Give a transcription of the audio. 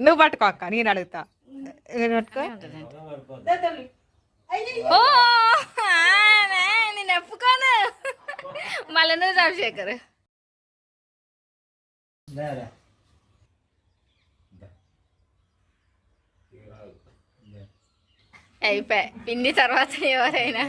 నువ్వు పట్టుకో అక్క నేను అడుగుతా. నేను పట్టుకో. ఓ ఆ, నే, నేను ఎప్పుకోను మళ్ళీ నువ్వు రాజశేఖర్. అయిపోయి. పిన్ని తర్వాత ఎవరైనా?